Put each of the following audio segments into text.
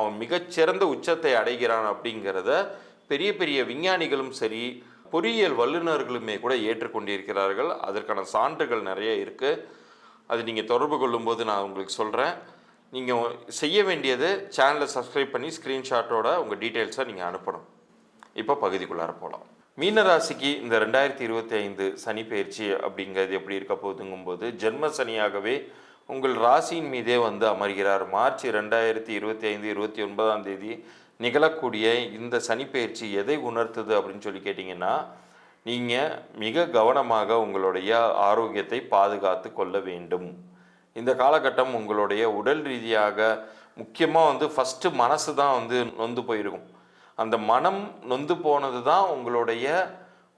அவன் மிகச்சிறந்த உச்சத்தை அடைகிறான் அப்படிங்கிறத பெரிய பெரிய விஞ்ஞானிகளும் சரி பொறியியல் வல்லுநர்களுமே கூட ஏற்றுக்கொண்டிருக்கிறார்கள். அதற்கான சான்றுகள் நிறைய இருக்குது அது நீங்கள் தொடர்பு கொள்ளும்போது நான் உங்களுக்கு சொல்கிறேன் நீங்கள் செய்ய வேண்டியது சேனலை சப்ஸ்கிரைப் பண்ணி ஸ்க்ரீன்ஷாட்டோட உங்கள் டீட்டெயில்ஸை நீங்கள் அனுப்பணும். இப்போ பகுதிக்குள்ளார போகலாம் மீனராசிக்கு இந்த ரெண்டாயிரத்தி இருபத்தி ஐந்து சனி பயிற்சி அப்படிங்கிறது எப்படி இருக்க போகுதுங்கும்போது ஜென்ம சனியாகவே உங்கள் ராசியின் மீதே வந்து அமர்கிறார். மார்ச் ரெண்டாயிரத்தி இருபத்தி ஐந்து இருபத்தி ஒன்பதாம் தேதி நிகழக்கூடிய இந்த சனிப்பெயர்ச்சி எதை உணர்த்துது அப்படின்னு சொல்லி கேட்டிங்கன்னா நீங்கள் மிக கவனமாக உங்களுடைய ஆரோக்கியத்தை பாதுகாத்து கொள்ள வேண்டும். இந்த காலகட்டம் உங்களுடைய உடல் ரீதியாக முக்கியமாக வந்து ஃபஸ்ட்டு மனசு தான் வந்து நொந்து போயிருக்கும். அந்த மனம் நொந்து போனது தான் உங்களுடைய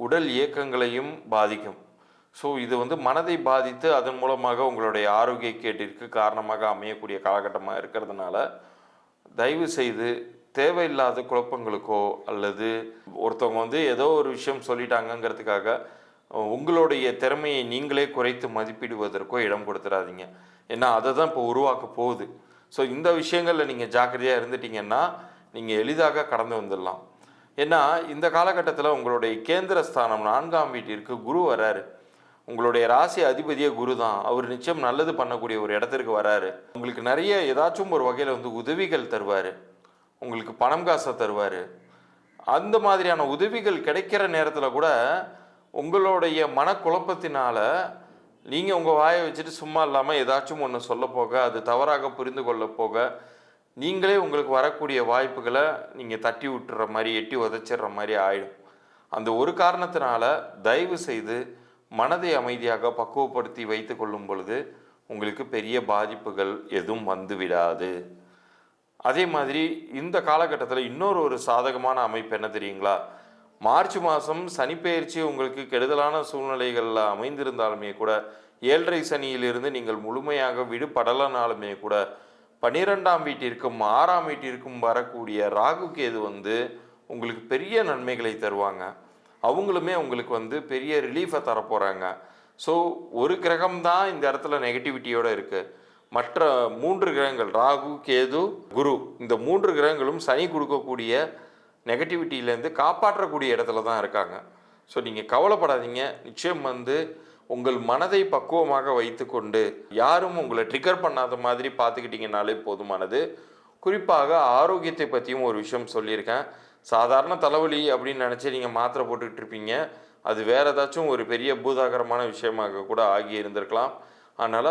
உடல் இயக்கங்களையும் பாதிக்கும். ஸோ இது வந்து மனதை பாதித்து அதன் மூலமாக உங்களுடைய ஆரோக்கிய கேட்டிற்கு காரணமாக அமையக்கூடிய காலகட்டமாக இருக்கிறதுனால தயவு செய்து தேவையில்லாத குழப்பங்களுக்கோ அல்லது ஒருத்தவங்க வந்து ஏதோ ஒரு விஷயம் சொல்லிட்டாங்கங்கிறதுக்காக உங்களுடைய திறமையை நீங்களே குறைத்து மதிப்பிடுவதற்கோ இடம் கொடுத்துடாதீங்க ஏன்னா அதை தான் இப்போ உருவாக்க போகுது. ஸோ இந்த விஷயங்களில் நீங்கள் ஜாக்கிரதையாக இருந்துட்டீங்கன்னா நீங்கள் எளிதாக கடந்து வந்துடலாம். ஏன்னா இந்த காலகட்டத்தில் உங்களுடைய கேந்திர ஸ்தானம் நான்காம் வீட்டிற்கு குரு வராரு. உங்களுடைய ராசி அதிபதியே குரு தான். அவர் நிச்சயம் நல்லது பண்ணக்கூடிய ஒரு இடத்திற்கு வராரு. உங்களுக்கு நிறைய ஏதாச்சும் ஒரு வகையில் வந்து உதவிகள் தருவார். உங்களுக்கு பணம் காசை தருவார். அந்த மாதிரியான உதவிகள் கிடைக்கிற நேரத்தில் கூட உங்களுடைய மனக்குழப்பத்தினால நீங்கள் உங்கள் வாயை வச்சுட்டு சும்மா இல்லாமல் ஏதாச்சும் ஒன்று சொல்ல போக அது தவறாக புரிந்து கொள்ள போக நீங்களே உங்களுக்கு வரக்கூடிய வாய்ப்புகளை நீங்கள் தட்டி விட்டுற மாதிரி எட்டி உதச்சிடுற மாதிரி ஆயிடும். அந்த ஒரு காரணத்தினால தயவு செய்து மனதை அமைதியாக பக்குவப்படுத்தி வைத்து கொள்ளும் பொழுது உங்களுக்கு பெரிய பாதிப்புகள் எதுவும் வந்துவிடாது. அதே மாதிரி இந்த காலகட்டத்தில் இன்னொரு ஒரு சாதகமான அமைப்பு என்ன தெரியுங்களா? மார்ச் மாதம் சனிப்பெயர்ச்சி உங்களுக்கு கெடுதலான சூழ்நிலைகளில் அமைந்திருந்தாலுமே கூட ஏழரை சனியிலிருந்து நீங்கள் முழுமையாக விடுபடலனாலுமே கூட பன்னிரெண்டாம் வீட்டிற்கும் ஆறாம் வீட்டிற்கும் வரக்கூடிய ராகு கேது வந்து உங்களுக்கு பெரிய நன்மைகளை தருவாங்க. அவங்களுமே உங்களுக்கு வந்து பெரிய ரிலீஃபை தரப்போகிறாங்க ஸோ ஒரு கிரகம் தான் இந்த இடத்துல நெகட்டிவிட்டியோடு இருக்குது மற்ற மூன்று கிரகங்கள் ராகு கேது குரு இந்த மூன்று கிரகங்களும் சனி கொடுக்கக்கூடிய நெகட்டிவிட்டியிலேருந்து காப்பாற்றக்கூடிய இடத்துல தான் இருக்காங்க. ஸோ நீங்கள் கவலைப்படாதீங்க. நிச்சயம் வந்து உங்கள் மனதை பக்குவமாக வைத்துக்கொண்டு யாரும் உங்களை ட்ரிகர் பண்ணாத மாதிரி பார்த்துக்கிட்டிங்கனாலே போதுமானது. குறிப்பாக ஆரோக்கியத்தை பற்றியும் ஒரு விஷயம் சொல்லியிருக்கேன். சாதாரண தலைவலி அப்படின்னு நினச்சி நீங்கள் மாத்திரை போட்டுக்கிட்டு இருப்பீங்க. அது வேறு ஏதாச்சும் ஒரு பெரிய பூதாகரமான விஷயமாக கூட ஆகி இருந்திருக்கலாம். அதனால்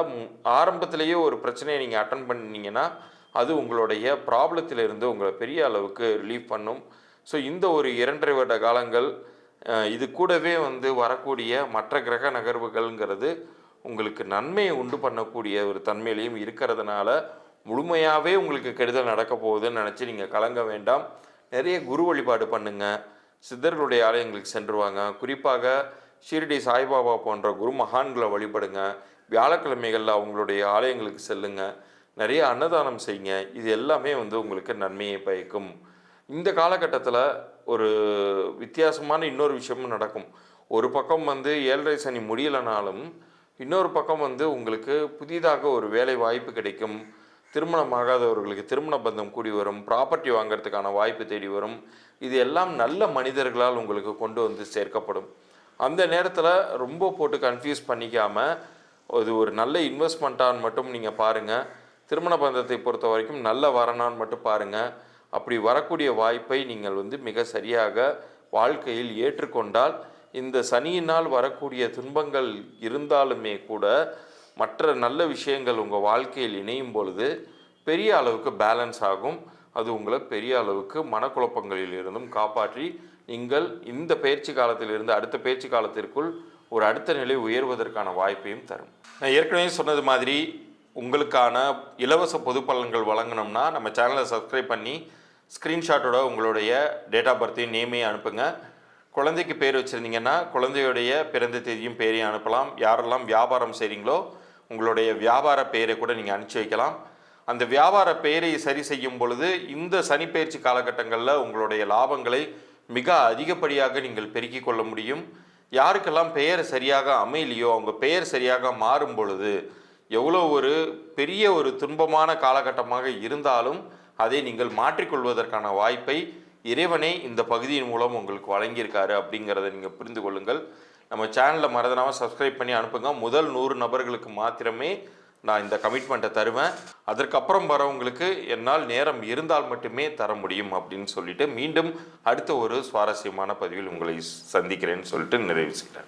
ஆரம்பத்திலேயே ஒரு பிரச்சனையை நீங்கள் அட்டன் பண்ணீங்கன்னா அது உங்களுடைய ப்ராப்ளத்திலிருந்து உங்களை பெரிய அளவுக்கு ரிலீஃப் பண்ணும். ஸோ இந்த ஒரு இரண்டரை வருட காலங்கள் இது கூடவே வந்து வரக்கூடிய மற்ற கிரக நகர்வுகள்ங்கிறது உங்களுக்கு நன்மையை உண்டு பண்ணக்கூடிய ஒரு தன்மையிலையும் இருக்கிறதுனால முழுமையாகவே உங்களுக்கு கெடுதல் நடக்க போகுதுன்னு நினச்சி நீங்கள் கலங்க வேண்டாம். நிறைய குரு வழிபாடு பண்ணுங்க. சித்தர்களுடைய ஆலயங்களுக்கு சென்றுவாங்க. குறிப்பாக ஷீரடி சாய்பாபா போன்ற குரு மகான்களை வழிபடுங்க. வியாழக்கிழமைகளில் அவங்களுடைய ஆலயங்களுக்கு செல்லுங்க. நிறைய அன்னதானம் செய்யுங்க. இது எல்லாமே வந்து உங்களுக்கு நன்மையை பயக்கும். இந்த காலகட்டத்தில் ஒரு வித்தியாசமான இன்னொரு விஷயமும் நடக்கும். ஒரு பக்கம் வந்து ஏழரை சனி முடியலைனாலும் இன்னொரு பக்கம் வந்து உங்களுக்கு புதிதாக ஒரு வேலை வாய்ப்பு கிடைக்கும். திருமணமாகாதவர்களுக்கு திருமண பந்தம் கூடி வரும் ப்ராப்பர்ட்டி வாங்குறதுக்கான வாய்ப்பு தேடி வரும். இது எல்லாம் நல்ல மனிதர்களால் உங்களுக்கு கொண்டு வந்து சேர்க்கப்படும். அந்த நேரத்தில் ரொம்ப போட்டு கன்ஃபியூஸ் பண்ணிக்காமல் இது ஒரு நல்ல இன்வெஸ்ட்மெண்ட்டான்னு மட்டும் நீங்கள் பாருங்கள் திருமண பந்தத்தை பொறுத்த வரைக்கும் நல்ல வரனான்னு மட்டும் பாருங்கள் அப்படி வரக்கூடிய வாய்ப்பை நீங்கள் வந்து மிக சரியாக வாழ்க்கையில் ஏற்றுக்கொண்டால் இந்த சனியினால் வரக்கூடிய துன்பங்கள் இருந்தாலுமே கூட மற்ற நல்ல விஷயங்கள் உங்கள் வாழ்க்கையில் இணையும் பொழுது பெரிய அளவுக்கு பேலன்ஸ் ஆகும். அது உங்களை பெரிய அளவுக்கு மனக்குழப்பங்களில் இருந்தும் காப்பாற்றி நீங்கள் இந்த பயிற்சி காலத்திலிருந்து அடுத்த பயிற்சி காலத்திற்குள் ஒரு அடுத்த நிலை உயர்வதற்கான வாய்ப்பையும் தரும். நான் ஏற்கனவே சொன்னது மாதிரி உங்களுக்கான இலவச பொது பலன்கள் வழங்கணும்னா நம்ம சேனலை சப்ஸ்கிரைப் பண்ணி ஸ்க்ரீன்ஷாட்டோட உங்களுடைய டேட் ஆஃப் பர்த்தையும் நேமையும் அனுப்புங்க. குழந்தைக்கு பேர் வச்சுருந்தீங்கன்னா குழந்தையுடைய பிறந்த தேதியும் பேரையும் அனுப்பலாம். யாரெல்லாம் வியாபாரம் செய்கிறீங்களோ உங்களுடைய வியாபார பெயரை கூட நீங்கள் அனுப்பிச்சி வைக்கலாம். அந்த வியாபார பெயரை சரி செய்யும் பொழுது இந்த சனிப்பெயர்ச்சி காலகட்டங்களில் உங்களுடைய லாபங்களை மிக அதிகப்படியாக நீங்கள் பெருக்கிக் கொள்ள முடியும். யாருக்கெல்லாம் பெயர் சரியாக அமையலையோ அவங்க பெயர் சரியாக மாறும் பொழுது எவ்வளோ ஒரு பெரிய ஒரு துன்பமான காலகட்டமாக இருந்தாலும் அதை நீங்கள் மாற்றிக்கொள்வதற்கான வாய்ப்பை இறைவனே இந்த பகுதியின் மூலம் உங்களுக்கு வழங்கியிருக்காரு அப்படிங்கிறத நீங்கள் புரிந்து கொள்ளுங்கள். நம்ம சேனலில் மறந்துடாமல் சப்ஸ்கிரைப் பண்ணி அனுப்புங்க. முதல் நூறு நபர்களுக்கு மாத்திரமே நான் இந்த கமிட்மெண்ட்டை தருவேன். அதற்கப்புறம் வரவங்களுக்கு என்னால் நேரம் இருந்தால் மட்டுமே தர முடியும் அப்படின்னு சொல்லிட்டு மீண்டும் அடுத்த ஒரு சுவாரஸ்யமான பதிவில் உங்களை சந்திக்கிறேன்னு சொல்லிட்டு நிறைவு செய்கிறேன்.